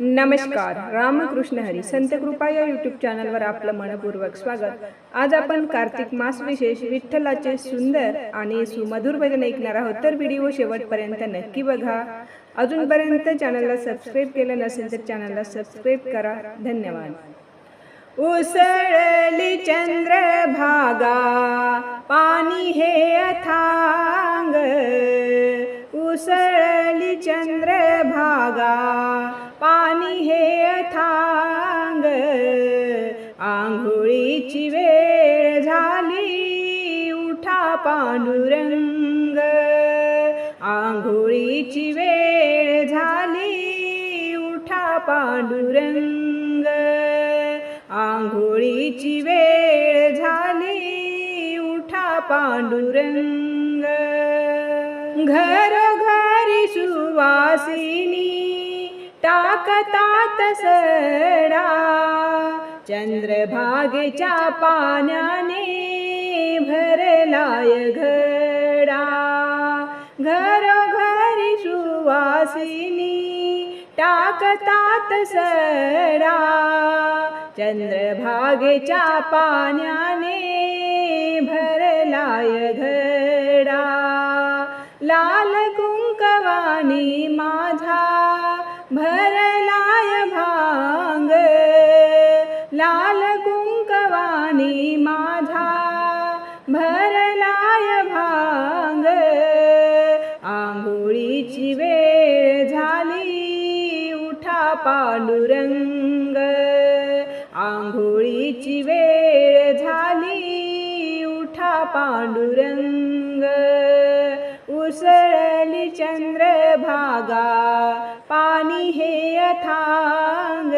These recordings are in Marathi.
नमस्कार. रामकृष्ण हरी. संत कृपा या यूट्यूब चॅनलवर आपलं मनपूर्वक स्वागत. आज आपण कार्तिक मास विशेष विठ्ठलाचे सुंदर आणि सुमधुर भजन ऐकणार आहोत. तर व्हिडिओ शेवटपर्यंत नक्की बघा. अजूनपर्यंत चॅनलला सबस्क्राईब केलं नसेल तर चॅनलला सबस्क्राईब करा. धन्यवाद. उसळली चंद्रभागा पाणी हे अथांग. उसळली चंद्र ची वेळ झाली. उठा पांडुरंग. आंघोळीची वेळ झाली. उठा पांडुरंग. आंघोळीची वेळ झाली. उठा पांडुरंग. घरोघरी सुवासिनी टाकतात सडा. चंद्रभागेच्या पाण्याने भरलाय घडा. घरोघरी सुवासिनी टाकतात सडा. चंद्रभागेच्या पाण्याने भरलाय घडा. लाल कुंकवानी माझा भर कुंकवानी माझा भरलाय भांग. आंघोळीची वेळ झाली उठा पांडुरंग. आंघोळीची वेळ झाली उठा पांडुरंग. उसळली चंद्रभागा पाणी हे अथांग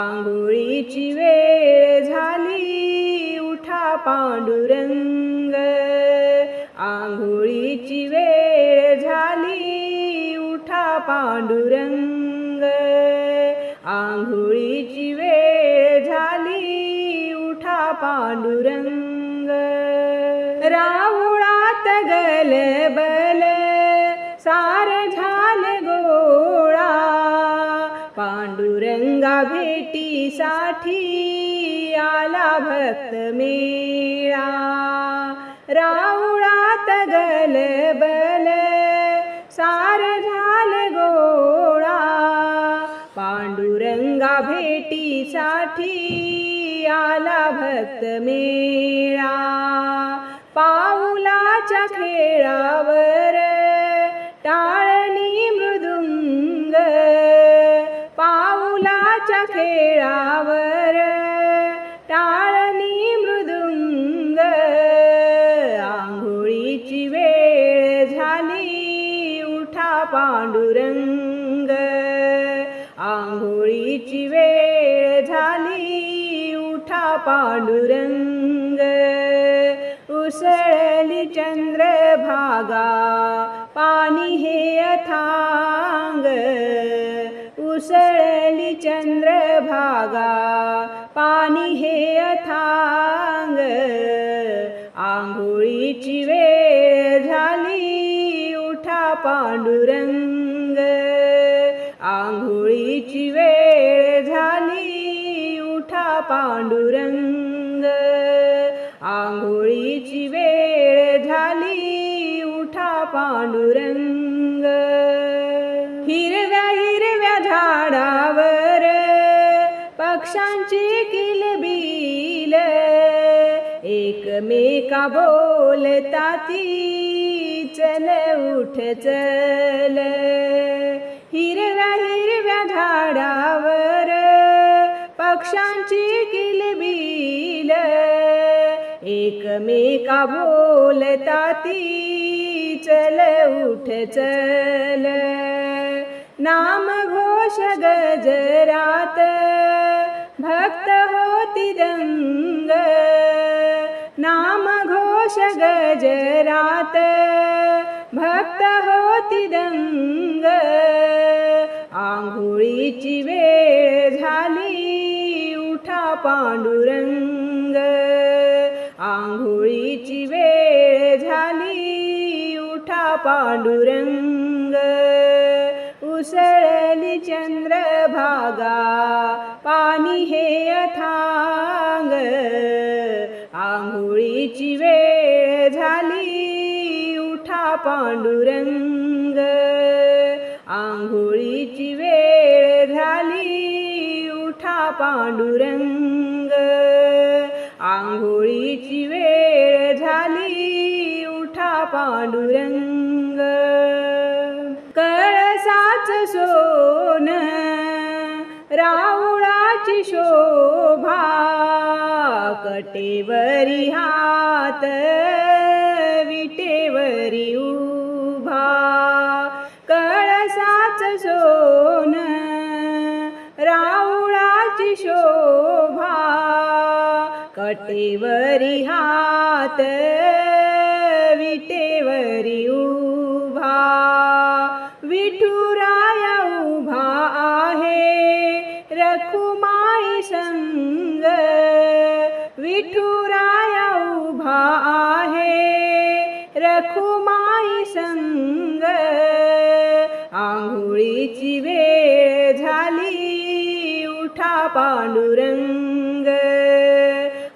आंघोळीची वेळ झाली. उठा पांडुरंग. आंघोळीची वेळ झाली. उठा पांडुरंग. आंघोळीची वेळ झाली. उठा पांडुरंग. राहुळात गल बल. सार झाल गो गंगा भेटीसाठी आला भक्त मेळा. राहुळात गल बल सार झाल गोळा. पांडुरंगा भेटीसाठी आला भक्त मेळा. पाऊलाच्या खेळावर खेळावर टाळणी मृदुंग आंघोळीची वेळ झाली उठा पांडुरंग आंघोळीची वेळ झाली उठा पांडुरंग उसळली चंद्रभागा चंद्रभागा पाणी हे अथांग आंघोळीची वेळ झाली उठा पांडुरंग. आंघोळीची वेळ झाली उठा पांडुरंग. आंघोळीची वेळ झाली उठा पांडुरंग. पक्षांची किलबिल एकमेका बोलताती चल उठ चल. हिरव्या हिरव्या झाडावर पक्षांची किलबिल एकमेका बोलताती चल उठ चल. नाम घोष गजरात भक्त होती दंग नाम घोष गजरात भक्त होती दंग आंघोळीची वेळ झाली उठा पांडुरंग आंघोळीची वेळ झाली उठा चंद्रभागा पाणी हे अथांग. आंघोळीची वेळ झाली उठा पांडुरंग. आंघोळीची वेळ झाली उठा पांडुरंग. आंघोळीची वेळ झाली उठा पांडुरंग. वटेवरी हात विटेवरी उभा. कळसाच सोन राऊळाची शोभा. कटेवरी हात विटेवरी खुमाई संग आंघोळीची वेळ झाली उठा पांडुरंग.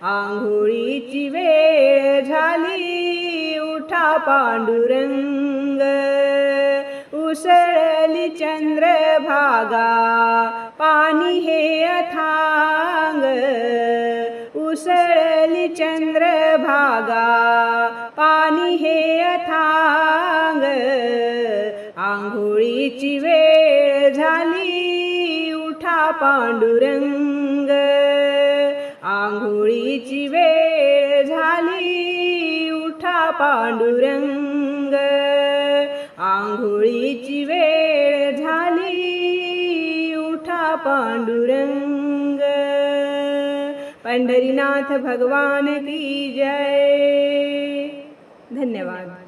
आंघोळीची वेळ झाली उठा पांडुरंग. उसळली चंद्रभागा पाणी हे अथांग. उसळली चंद्रभागा अथांग आंघोळीची वेळ झाली उठा पांडुरंग. आंघोळीची वेळ झाली उठा पांडुरंग. आंघोळीची वेळ झाली उठा पांडुरंग. पंढरीनाथ भगवान की जय. धन्यवाद।